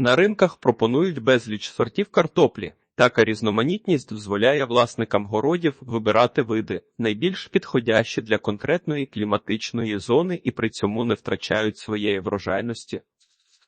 На ринках пропонують безліч сортів картоплі. Така різноманітність дозволяє власникам городів вибирати види, найбільш підходящі для конкретної кліматичної зони і при цьому не втрачають своєї врожайності.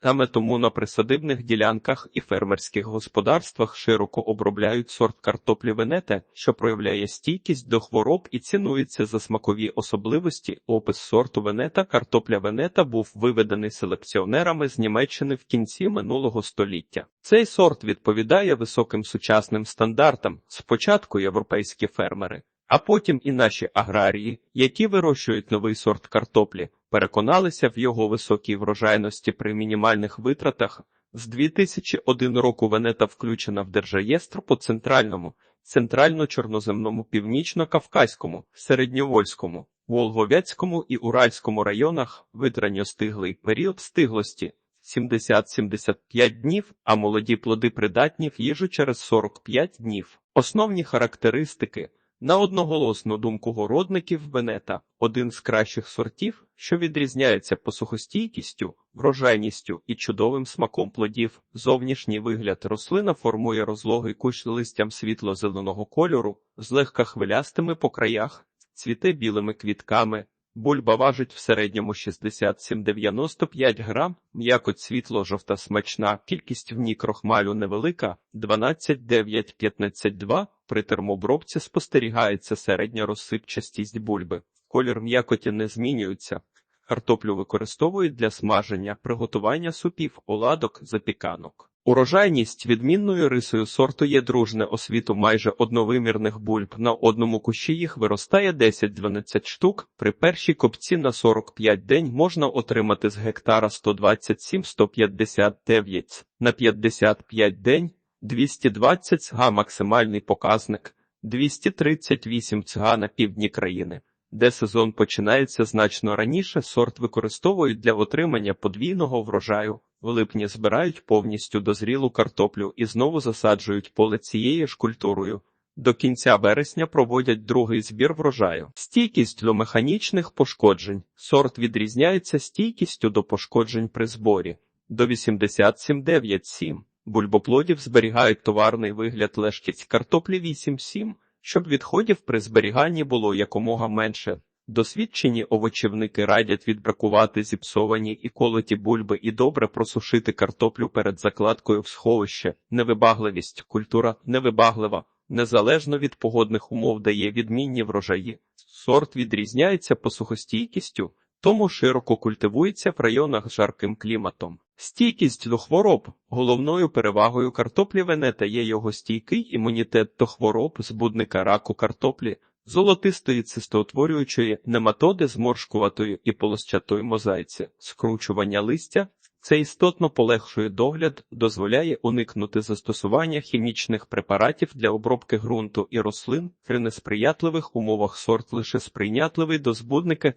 Саме тому на присадибних ділянках і фермерських господарствах широко обробляють сорт картоплі Венете, що проявляє стійкість до хвороб і цінується за смакові особливості. Опис сорту Венета картопля Венета був виведений селекціонерами з Німеччини в кінці минулого століття. Цей сорт відповідає високим сучасним стандартам. Спочатку європейські фермери, а потім і наші аграрії, які вирощують новий сорт картоплі, переконалися в його високій врожайності при мінімальних витратах. З 2001 року Венета включена в Держреєстр по центральному, центрально-чорноземному, північно-кавказькому, середньовольському, Волговецькому і Уральському районах вид ранньостиглий період стиглості 70-75 днів, а молоді плоди придатні в їжу через 45 днів. Основні характеристики на одноголосну думку городників Венета один з кращих сортів, що відрізняється посухостійкістю, врожайністю і чудовим смаком плодів. Зовнішній вигляд рослина формує розлогий кущ листям світло-зеленого кольору, з легка хвилястими по краях, цвіте білими квітками. Бульба важить в середньому 67-95 грам, м'якоть світло жовта смачна, кількість в ній крохмалю невелика 12,9-15,2. При термобробці спостерігається середня розсипчастість бульби. Колір м'якоті не змінюється. Картоплю використовують для смаження, приготування супів, оладок, запіканок. Урожайність відмінною рисою сорту є дружне освіту майже одновимірних бульб. На одному кущі їх виростає 10-12 штук. При першій копці на 45 день можна отримати з гектара 127-159, на 55 день 220 цга максимальний показник, 238 цга на півдні країни. Де сезон починається значно раніше, сорт використовують для отримання подвійного врожаю. В липні збирають повністю дозрілу картоплю і знову засаджують поле цією ж культурою. До кінця вересня проводять другий збір врожаю. Стійкість до механічних пошкоджень. Сорт відрізняється стійкістю до пошкоджень при зборі до 87,97. Бульбоплодів зберігають товарний вигляд лежкість картоплі 8,7, щоб відходів при зберіганні було якомога менше. Досвідчені овочівники радять відбракувати зіпсовані і колоті бульби і добре просушити картоплю перед закладкою в сховище. Невибагливість, культура невибаглива, незалежно від погодних умов дає відмінні врожаї. Сорт відрізняється посухостійкістю, тому широко культивується в районах з жарким кліматом. Стійкість до хвороб головною перевагою картоплі Венета є його стійкий імунітет до хвороб збудника раку картоплі золотистої цистоутворюючої нематоди зморшкуватої і полосчатої мозаїці, скручування листя. Це істотно полегшує догляд, дозволяє уникнути застосування хімічних препаратів для обробки ґрунту і рослин при несприятливих умовах сорт лише сприйнятливий до збудника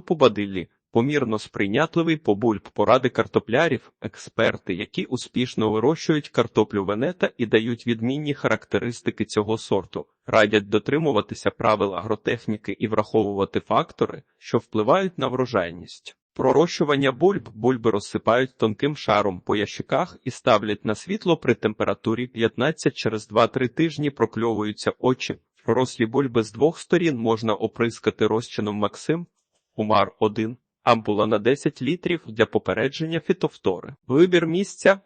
по бадиллі, помірно сприйнятливий по бульб поради картоплярів, експерти, які успішно вирощують картоплю венета і дають відмінні характеристики цього сорту, радять дотримуватися правил агротехніки і враховувати фактори, що впливають на врожайність. Пророщування бульб бульби розсипають тонким шаром по ящиках і ставлять на світло при температурі 15 через 2-3 тижні прокльовуються очі. Пророслі бульби з двох сторін можна оприскати розчином Максим, Умар 1, ампула на 10 літрів для попередження фітофтори. Вибір місця.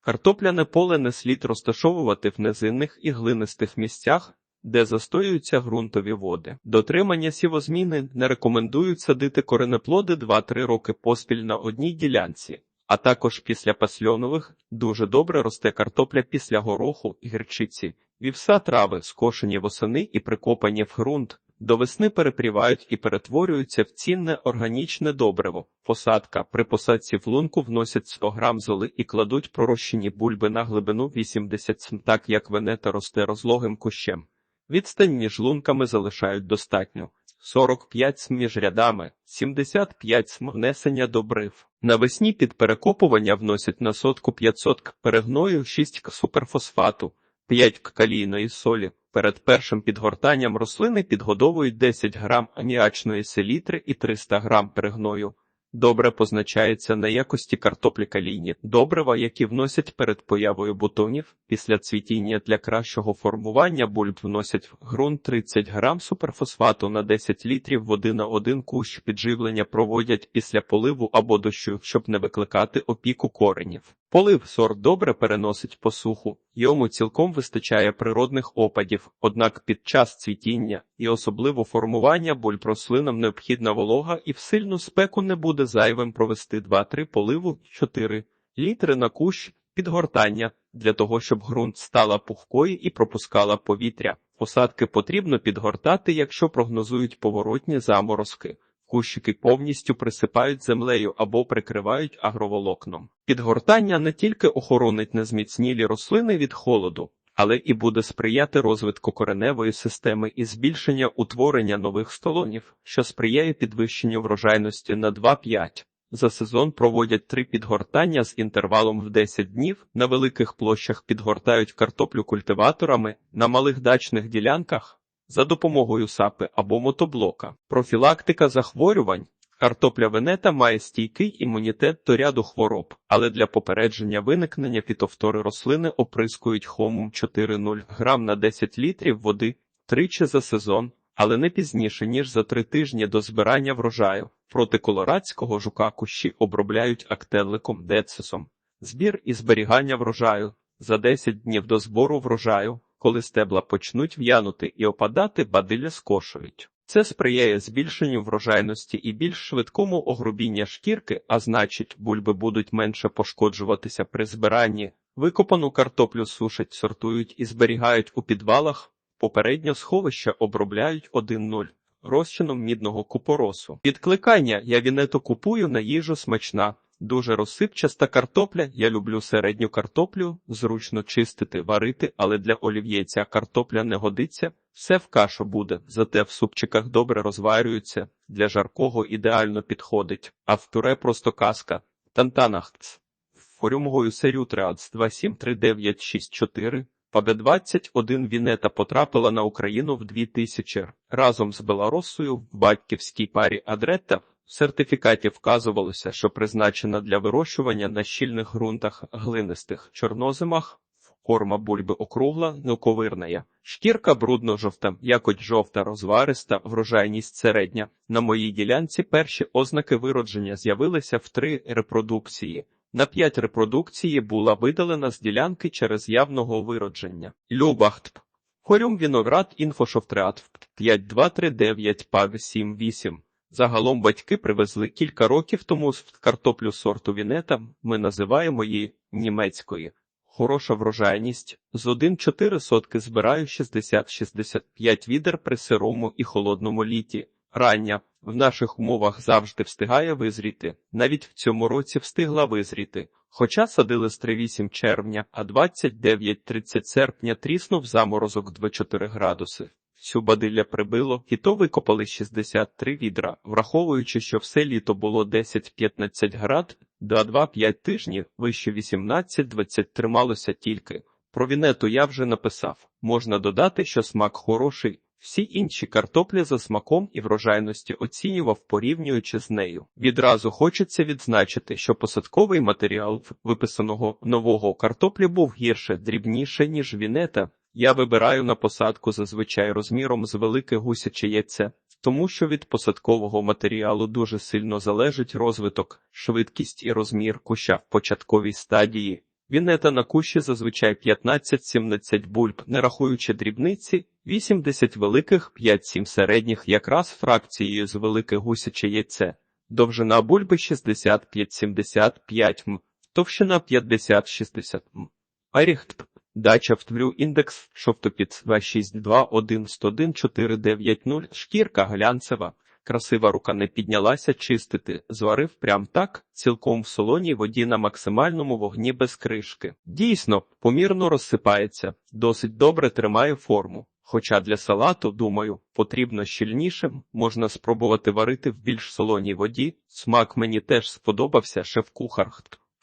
Картопляне поле не слід розташовувати в низинних і глинистих місцях, де застоюються ґрунтові води. Дотримання сівозміни не рекомендують садити коренеплоди 2-3 роки поспіль на одній ділянці, а також після пасльонових дуже добре росте картопля після гороху гірчиці, вівса трави, скошені восени і прикопані в ґрунт. До весни перепрівають і перетворюються в цінне органічне добриво. Посадка при посадці в лунку вносять 100 грам золи і кладуть пророщені бульби на глибину 80 см, так як венета росте розлогим кущем. Відстань між лунками залишають достатньо. 45 см між рядами, 75 см внесення добрив. Навесні під перекопування вносять на сотку 500 к перегною 6 к суперфосфату, 5 к калійної солі. Перед першим підгортанням рослини підгодовують 10 грам аміачної селітри і 300 грам перегною. Добре позначається на якості картоплі калійні, добрива, які вносять перед появою бутонів. Після цвітіння для кращого формування бульб вносять в ґрунт 30 грам суперфосфату на 10 літрів води на один кущ. Підживлення проводять після поливу або дощу, щоб не викликати опіку коренів. Полив сорт добре переносить посуху, йому цілком вистачає природних опадів, однак під час цвітіння і особливо формування бульб рослинам необхідна волога і в сильну спеку не буде зайвим провести 2-3 поливу 4 літри на кущ підгортання для того, щоб ґрунт стала пухкою і пропускала повітря. Посадки потрібно підгортати, якщо прогнозують поворотні заморозки. Кущики повністю присипають землею або прикривають агроволокном. Підгортання не тільки охоронить незміцнілі рослини від холоду, але і буде сприяти розвитку кореневої системи і збільшення утворення нових столонів, що сприяє підвищенню врожайності на 2-5. За сезон проводять три підгортання з інтервалом в 10 днів. На великих площах підгортають картоплю культиваторами, на малих дачних ділянках за допомогою сапи або мотоблока. Профілактика захворювань. Картопля венета має стійкий імунітет до ряду хвороб, але для попередження виникнення фітофтори рослини оприскують хомум 4,0 грам на 10 літрів води тричі за сезон, але не пізніше, ніж за три тижні до збирання врожаю. Проти колорадського жука кущі обробляють актеликом децисом. Збір і зберігання врожаю за 10 днів до збору врожаю, коли стебла почнуть в'янути і опадати, бадилля скошують. Це сприяє збільшенню врожайності і більш швидкому огрубіння шкірки, а значить, бульби будуть менше пошкоджуватися при збиранні. Викопану картоплю сушать, сортують і зберігають у підвалах. Попередньо сховища обробляють 1-0 розчином мідного купоросу. Підкликання я вінето купую на їжу смачна. Дуже розсипчаста картопля. Я люблю середню картоплю, зручно чистити, варити, але для олів'є ця картопля не годиться. Все в кашу буде, зате в супчиках добре розварюється, для жаркого ідеально підходить, а в пюре просто казка. Тантанахц. Форюмгою серю Триац 273964. Пабе 21 Вінета потрапила на Україну в 2000 разом з Белоросою в батьківській парі Адретта. В сертифікаті вказувалося, що призначена для вирощування на щільних ґрунтах глинистих чорнозимах, форма бульби округла, нуковирна. Шкірка брудно-жовта, якоть жовта розвариста, врожайність середня. На моїй ділянці перші ознаки виродження з'явилися в три репродукції. На п'ять репродукції була видалена з ділянки через явного виродження. Любахт. Хорюм віноград інфошофтреат 5239 пав 78. Загалом батьки привезли кілька років тому картоплю сорту Вінета, ми називаємо її німецької. Хороша врожайність. З 1,4 сотки збираю 60-65 відер при сирому і холодному літі. Рання в наших умовах завжди встигає визріти. Навіть в цьому році встигла визріти. Хоча садили з 3,8 червня, а 29-30 серпня тріснув заморозок 2,4 градуси. Всю бадилля прибило, і то викопали 63 відра, враховуючи, що все літо було 10-15 град, до 2-5 тижнів, вище 18-20 трималося тільки. Про вінету я вже написав. Можна додати, що смак хороший. Всі інші картоплі за смаком і врожайності оцінював, порівнюючи з нею. Відразу хочеться відзначити, що посадковий матеріал виписаного нового картоплі був гірше, дрібніше, ніж вінета. Я вибираю на посадку зазвичай розміром з велике гусяче яйце, тому що від посадкового матеріалу дуже сильно залежить розвиток, швидкість і розмір куща в початковій стадії. Вінета на кущі зазвичай 15-17 бульб, не рахуючи дрібниці, 80 великих, 5-7 середніх, якраз фракцією з велике гусяче яйце, довжина бульби 65-75 м, товщина 50-60 м. Аріхт Дача в твлю індекс шовтопід 262111490, шкірка глянцева, красива рука не піднялася чистити, зварив прям так, цілком в солоній воді на максимальному вогні без кришки. Дійсно, помірно розсипається, досить добре тримає форму. Хоча для салату, думаю, потрібно щільнішим, можна спробувати варити в більш солоній воді. Смак мені теж сподобався шеф-кухар.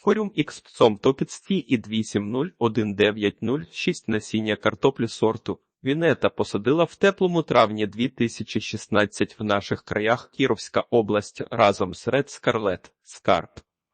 Форум X псом топіцті і 2701906 насіння картоплі сорту Вінета посадила в теплому травні 2016 в наших краях Кіровська область разом з Ред Скарлет, Скарп.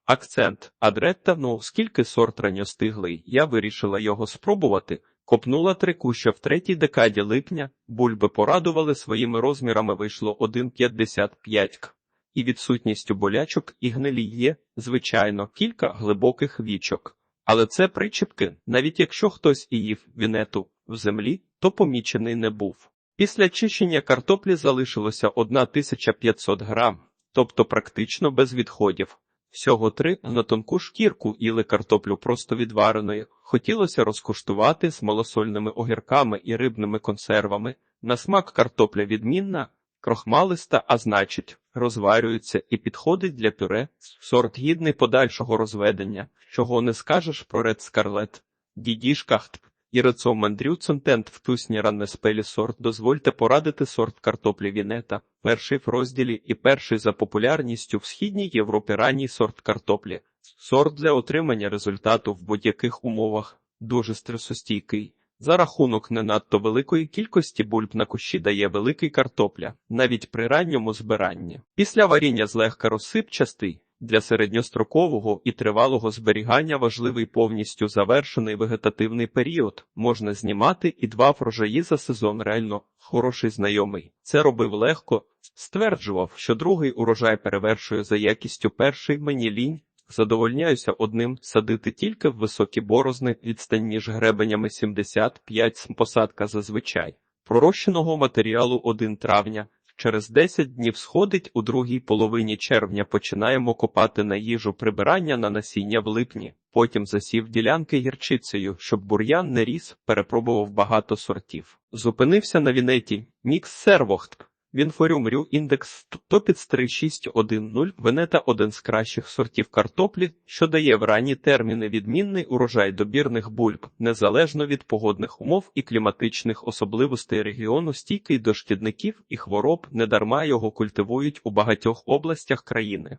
Акцент Адретта, ну оскільки сорт ранньостиглий, я вирішила його спробувати. Копнула три куща в третій декаді липня, бульби порадували своїми розмірами вийшло 1,55 к. І відсутністю болячок і гнилі є, звичайно, кілька глибоких вічок. Але це причіпки, навіть якщо хтось і їв вінету в землі, то помічений не був. Після чищення картоплі залишилося 1500 грам, тобто практично без відходів. Всього три на тонку шкірку їли картоплю просто відвареною. Хотілося розкуштувати з малосольними огірками і рибними консервами. На смак картопля відмінна, крохмалиста, а значить, розварюється і підходить для пюре. Сорт гідний подальшого розведення, чого не скажеш про Ред Скарлет. Дідішкахт і рецомандрюцентент в тусні раннеспелі сорт. Дозвольте порадити сорт картоплі Вінета. Перший в розділі і перший за популярністю в східній Європі ранній сорт картоплі. Сорт для отримання результату в будь-яких умовах дуже стресостійкий. За рахунок не надто великої кількості бульб на кущі дає великий картопля, навіть при ранньому збиранні. Після варіння злегка розсипчастий, для середньострокового і тривалого зберігання важливий повністю завершений вегетативний період. Можна знімати і два врожаї за сезон реально хороший знайомий. Це робив легко, стверджував, що другий урожай перевершує за якістю перший мені лінь. Задовольняюся одним садити тільки в високі борозни відстань між гребенями 75 см посадка зазвичай. Пророщеного матеріалу 1 травня. Через 10 днів сходить у другій половині червня починаємо копати на їжу прибирання на насіння в липні. Потім засів ділянки гірчицею, щоб бур'ян не ріс, перепробував багато сортів. Зупинився на вінеті. Мікс сервохт. Вінфоріум індекс Топіц 3610 Венета один з кращих сортів картоплі, що дає в ранні терміни відмінний урожай добірних бульб, незалежно від погодних умов і кліматичних особливостей регіону, стійкий до шкідників і хвороб, недарма його культивують у багатьох областях країни.